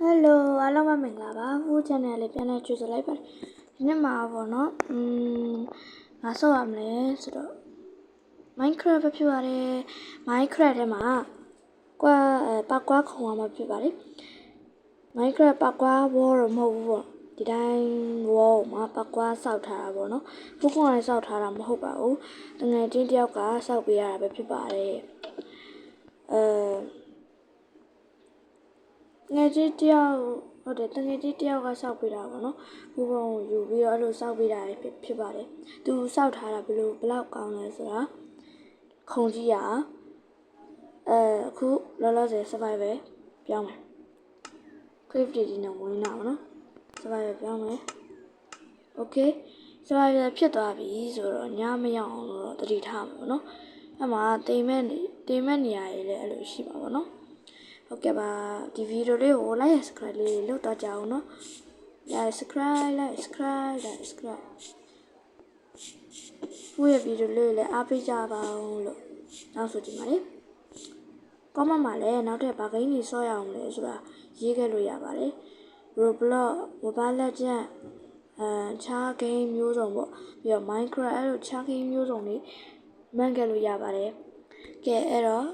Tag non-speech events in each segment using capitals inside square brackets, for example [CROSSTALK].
ဟယ်လိုအားလုံးပဲမင်္ဂလာပါဟို channel လေးပြန်လည်ကြိုဆိုလိုက်ပါတယ်ဒီနေ့မှာပေါ့နော်อืมငါဆော့ရမလဲဆိုတော့ Minecraft ပဲဖြစ်ပါတယ် Minecraft ထဲမှာကွာအဲပောက်ကွာခုံရမှာဖြစ်ပါတယ် Minecraft ပောက်ကွာ wall တော့မဟုတ်ဘူးပေါ့ဒီတိုင်း wall မှာပောက်ကွာစောက်ထားတာပေါ့နော်ဘုကုန်းလည်းစောက်ထားတာမဟုတ်ပါဘူးတငယ်ချင်းတယောက်ကစောက်ပေးရတာပဲဖြစ်ပါတယ်အဲ ငယ်ချင်းတယောက်ဟုတ်တယ်တငယ်ချင်းတယောက်ကစောက်ပေးတာပေါ့နော်ဘုကုန်းကိုယူပြီးတော့အဲ့လိုစောက်ပေးတာဖြစ်ဖြစ်ပါတယ်သူစောက်ထားတာဘယ်လိုဘယ်လောက်ကောင်းလဲဆိုတာခုံကြီးရအဲအခုလောလောဆယ် survival ပြောင်းမယ် crave တွေနဲ့ဝင်လာပါတော့ survival ပြောင်းမယ် okay survival ဖြစ်သွားပြီဆိုတော့ညမရောက်အောင်လို့တော့တတိထားမှာပေါ့နော်အဲ့မှာတိမ်မဲ့နေတိမ်မဲ့နေရာတွေလည်းအဲ့လိုရှိပါပေါ့နော် ဟုတ်ကဲ့ပါဒီဗီဒီယိုလေးကို like subscribe လေးလုပ်တော့ကြအောင်နော် like subscribe like subscribe like subscribe ဘုရားဗီဒီယိုလေးလည်းအားပေးကြပါအောင်လို့နောက်ဆိုချင်ပါတယ် comment မှာလည်းနောက်ထပ်ဘာဂိမ်းတွေဆော့ရအောင်လဲဆိုတာရေးခဲ့လို့ရပါတယ် Roblox Mobile Legends အဲခြား game မျိုးစုံပေါ့ပြီးတော့ Minecraft အဲ့လိုခြား game မျိုးစုံတွေမှန်းခဲ့လို့ရပါတယ်ကဲအဲ့တော့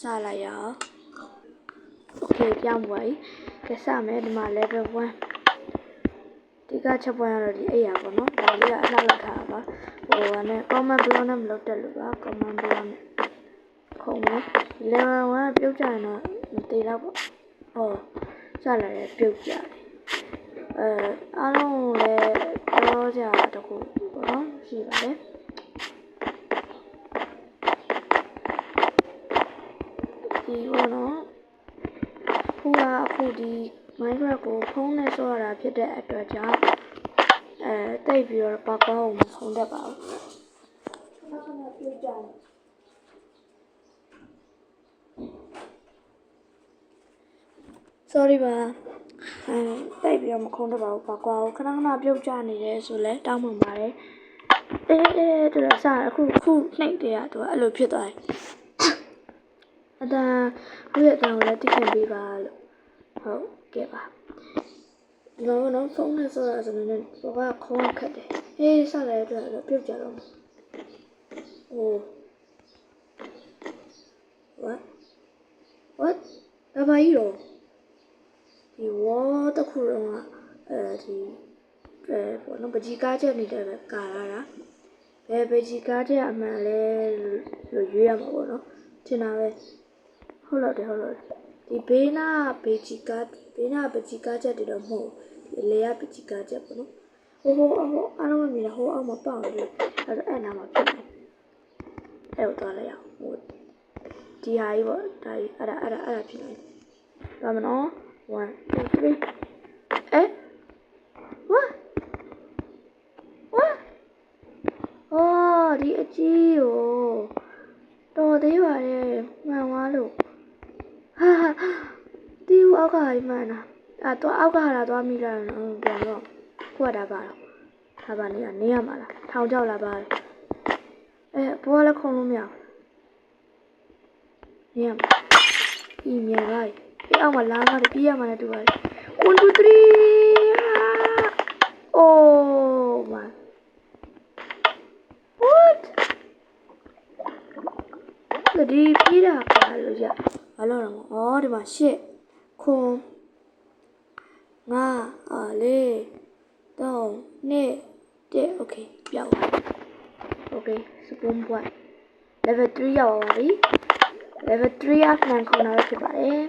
စလိုက်ရအောင် Okay ပြောင်းသွားပြီကဲစမယ်ဒီမှာ level 1ဒီကချက်ပွင့်ရတော့ဒီအဲ့ရပါတော့ဒါလေးကအလှလောက်ထားတာပါဟိုကနဲ့ comment block နဲ့မလုပ်တက်လို့ပါ comment block နဲ့ခုံမယ် level 1ပြုတ်ကြရင်တော့မတည်တော့ပေါ့ဟောစလာတယ်ပြုတ်ကြတယ်အဲအားလုံးလည်းပြောကြတခုပေါ့နော်ရှိပါတယ်ဒီဘောနော်ခုကအ ခုဒီ Minecraft ကိုဖုန်းနဲ့ဆော့ရတာဖြစ်တဲ့အတွက်ကြောင့်အဲတိတ်ပြီးတော့ပောက်ကောင်းအောင်မဆုံးတတ်ပါဘူး။နောက်ဆုံးပြုတ်ကြတယ် sorry ပါအဲတိုက်ပြီးတော့မခုံတော့ပါဘူးပါကွာခဏခဏပြုတ်ကျနေတယ်ဆိုလဲတောင်းပန်ပါတယ်အေးအေးတော်စအခုခုနှိပ်တယ်อ่ะသူကအဲ့လိုဖြစ်သွားတယ်အတန်ဘူးရဲ့အတန်ကိုလည်းတိကျပေးပါလို့ ဟုတ်ကဲ့ပါဒီတော့တော့ဖုန်းနဲ့ဆောတာဆိုနေတော့ကခေါင်းခက်တယ်အေးဆက်လိုက်တော့ပြုတ်ကြတော့ဟို what what ဘာပါကြီးတော့ဒီဝါတစ်ခုလုံးကအဲဒီအဲပေါ့နော်ပကြီးကားချက်နေတဲ့ပဲကာလာတာဘယ်ပကြီးကားချက်အမှန်လဲလို့ရွေးရမှာပေါ့နော်ထင်တာပဲဟုတ်လို့တယ်ဟုတ်လို့ ဒီဘေးနာဘေကြီးကားဘေးနာပကြီးကားချက်တွေတော့မဟုတ်ဒီလေယာပကြီးကားချက်ပေါ့နော်ဟိုဟိုဟိုအားလုံးမြင်တာဟိုအောက်မှာပေါက်တယ်အဲ့တော့အဲ့နာမှာဖြစ်တယ်အဲ့ကိုသွားလိုက်ရအောင်ဟိုဒီဟာကြီးပေါ့ဒါကြီးအဲ့ဒါအဲ့ဒါအဲ့ဒါဖြစ်နေဒါမနော် One, two, three. Eh? What? What? အော်ဒီအကြီးကိုတော်သေးပါရဲ့မှန်သွားလို့ ဟာဒီဟိုအောက်ကဟာမှန်တာအဲ့တော့အောက်ကဟာလာသွားမိလာတော့ပြန်တော့ခုကတာပါတော့ဒါပါနေရနေရမှာလားထောင်ကြောက်လာပါအဲဘောလည်းခုံလို့မရဘူးနေရမှာဒီမြန်ပါ့ဒီအောက်မှာလာမှာပြေးရမှာလည်းတူပါတယ်1 2 3 oh my what ဒီပြေးတာပါလို့ရ ဘာလို့တော့ဩဒီမှာရှစ်ခုငါအာလေးတော့နှစ်တဲ့ okay ပြောက်ပါ okay spoon boy level 3ရောက်ပါပြီ level 3အမှန်ခေါ်တာဖြစ်ပါတယ်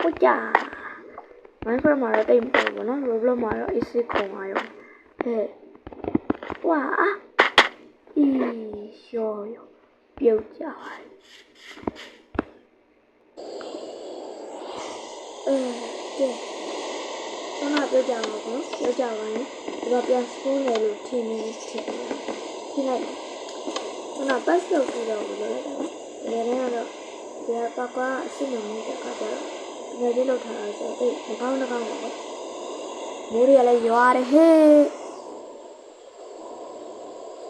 ဟုတ်ကြ Minecraft မှာတော့တိတ်မပေါ်ဘူးနော် Roblox မှာတော့ AC ခုံသွားရောဟဲ့ဝါအီရောရောပြုတ်ကြပါအဲ ကဲဆန္ဒပြောကြမှာပေါ့ပြောကြပါရင်ဒီကပြန်စပိုးလေလို့ထင်နေထင်တယ်ထင်လိုက်ဆန္ဒပတ်လို့ပြီးတော့ပြောလိုက်တာဒီနေ့ကတော့ဒီကပကွာအစ်စ်မျိုးမျိုးတခါကျတော့ငယ်လေးလောက်ထားတာဆိုတော့မကောင်းမကောင်းပါဘူးမိုးတွေကလည်းရွာတယ်ဟေး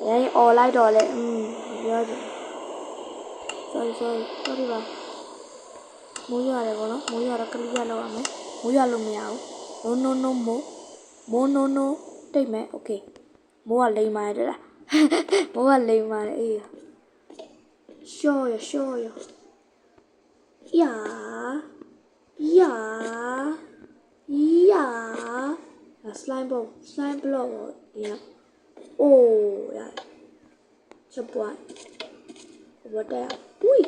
ရိုင်းអော်လိုက်တော့လေอืมပြောကြ sorry sorry sorry ပါမိုးရွာတယ်ဗောနော်မိုးရွာတော့ကလေးရလောက်ရမယ် မိုးရွာလို့မရဘူး no no no မိုးမိုး no no တိတ်မယ်โอเคမိုးကလိမ်ပါတယ်တဲ့လားမိုးကလိမ်ပါတယ်အေးရှော့ရရှော့ရယာယာယာစလိုက်ဘောစလိုက်ဘလော့ယာโอ้ยจะปวดปวดแต่อุ้ย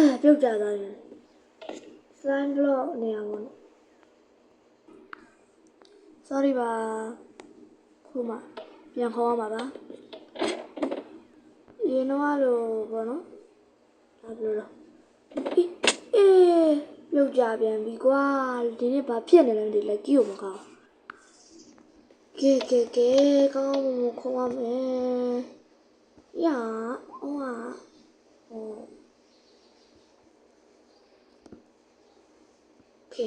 ဟာပြုတ်ကြသွားတယ် slime block နေရာပေါ့နော် sorry ပါခုမှပြန်ခေါ်ရမှာပါရေတော့လို့ပေါ့နော်ဒါဘယ်လိုလဲအေးအေးပြုတ်ကြပြန်ပြီကွာဒီနေ့ဘာဖြစ်နေလဲမသိဘူးလက်ကြီးကိုမကောင်းကဲကဲကဲကောင်းမခေါ်ရမယ်ယာဟောဟော โอเค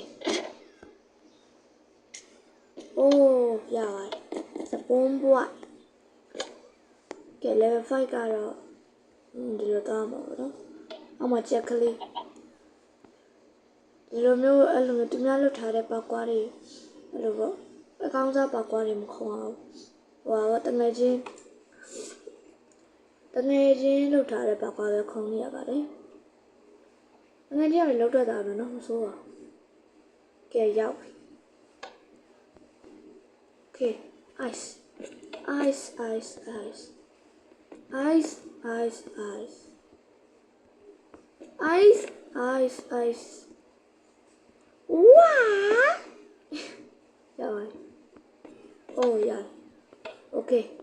โอ้ရပါတယ်စပွန်ဘွားကဲ level 5ကတော့อืมဒီလိုတော့မှာပေါ့နော်အောက်မှာချက်ကလေးဒီလိုမျိုးအဲ့လိုမျိုးသူများလွတ်ထားတဲ့ပောက်ကွားတွေအဲ့လိုပေါ့အကောင်းစားပောက်ကွားတွေမခုံအောင်ဟိုဟာတငယ်ချင်းတငယ်ချင်းလွတ်ထားတဲ့ပောက်ကွားပဲခုံနေရပါတယ်တငယ်ချင်းကလည်းလောက်တော့တာပဲเนาะမဆိုးပါဘူး Ya, yeah. Okay, ice. Ice, ice, ice. Ice, ice, ice. Ice, ice, ice. Wow! yeah. [LAUGHS] Ya oh ya. Okay.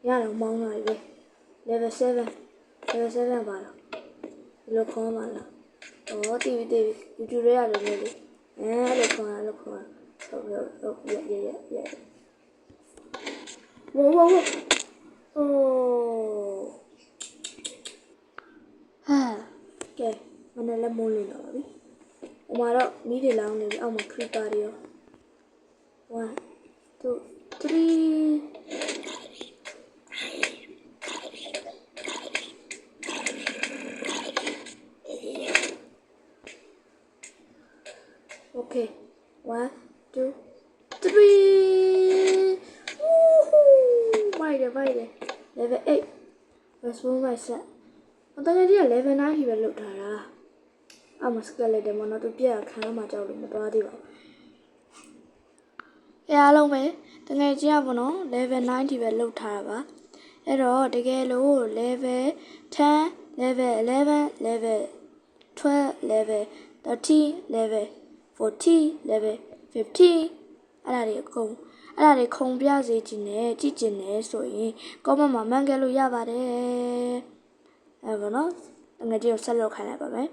Yeah, no, mom, I'm here. Level seven. Level seven, brother. Look, come on. Oh, TV, TV. You ya do really, really. Đi. Eh, lo khó, lo khó. Oh, oh, oh, yeah, yeah, yeah, yeah. ဝဝဝအိုးဟာကဲမနေ့လည်းမိုးလင်းတော့ပါပြီ။ဟိုမှာတော့မီးတွေလောင်းနေပြီအောက်မှာခရီပါတွေရော1 2 3 Okay. One, two, three. Woohoo! မိုက်တယ်မိုက်တယ် level 8 response by set အတကယ်ကြီးက level 9ကြီးပဲလုတ်ထားတာအမစကလက်တယ်မနော်သူပြက်ခံရမှာကြောက်လို့မသွားသေးပါဘူးအဲအားလုံးပဲတကယ်ကြီးကပေါ့နော် level 9ကြီးပဲလုတ်ထားတာပါအဲ့တော့တကယ်လို့ level 10 level 11 level 12 level 13 level 40 level 50အဲ့ဒါတွေအကုန် အဲ့ဒါတွေခုံပြစေခြင်းနဲ့ကြည့်ကျင်နေဆိုရင် comment မှာမှန်ခဲ့လို့ရပါတယ်အဲ့ဘောနော်တကယ်ကြီးကိုဆက်လုပ်ခိုင်းလိုက်ပါမယ်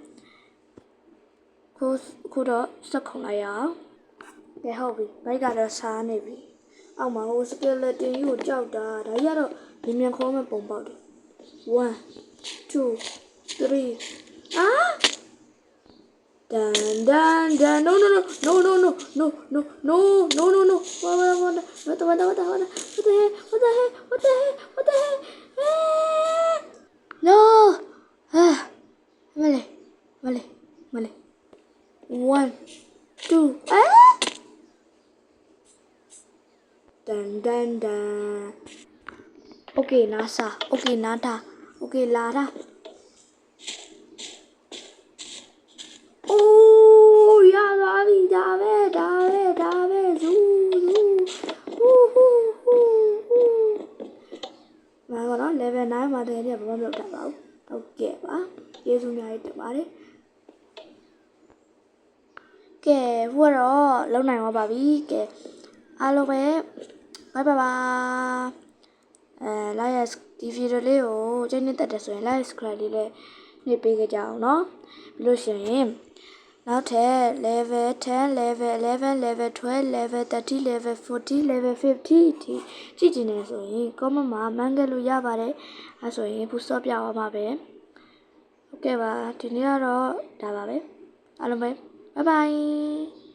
ခုခုတော့ဆက်ခုံလိုက်ရအောင်ကဲဟုတ်ပြီဘိုက်ကတော့စားနေပြီအောက်မှာဟို skeleton ကြီးကိုကြောက်တာဒါကြီးကတော့မြင်မြန်ခေါ်မဲ့ပုံပေါက်တယ်1 2 3အာ Dan dan dan no no no no no no no no no no no no what the what the what the what the what the heck, what the heck, what the heck, what the heck? No. Ah vale vale vale. One, two ah. Dun dun dun. Okay, nasa. Okay nata okay, lara. ဟုတ်ကဲ့ပါကျေးဇူးများကြီးတင်ပါတယ်ကဲခုကတော့လုံနိုင်သွားပါပြီကဲအားလုံးပဲဘိုင်ဘိုင်ပါအဲ like ဒီဗီဒီယိုလေးကိုကြိုက်နေတဲ့တဲ့ဆိုရင် like subscribe လေးလည်းနှိပ်ပေးကြအောင်เนาะပြီးလို့ရှိရင်နောက်ထပ် level 10 level 11 level 12 level 30 level 40 level 50ထိကြည့်ကြည့်နေဆိုရင် comment မှာမှန်းခဲ့လို့ရပါတယ်အဲဆိုရင်ဘူးစောပြအောင်ပါပဲ ဟုတ်ကဲ့ပါဒီနေ့ကတော့ဒါပါပဲအားလုံးပဲ bye bye